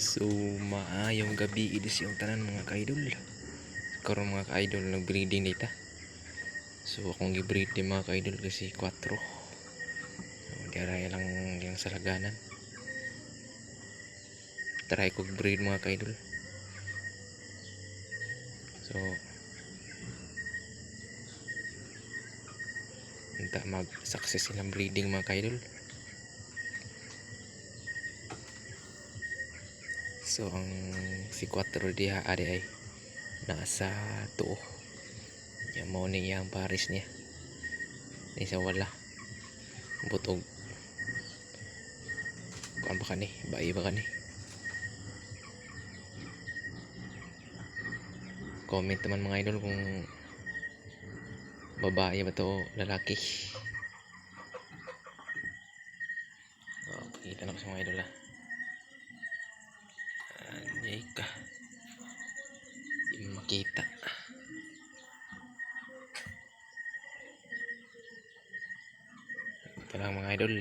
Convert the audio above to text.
So, maayong gabi idis yung tanan mga ka-idol. Karon mga ka-idol nag-breeding data. So, akong gi-breed din mga ka-idol kasi 4. So, diaraya lang yung salaganan. Try ko breed mga ka-idol. So, Unta mag-success silang breeding mga ka-idol. So ang si 4 diha ari ay nasa tuo. Yan mo ni yang paris niya. Ni sa wala. Butog. Kuan ba kani? Bayi ba kani? Comment naman mga idol kung babae ba to o lalaki. Oh, kita na ko sa mga idol ah. Anjay ka. Di mo makita. Ito lang mga idol.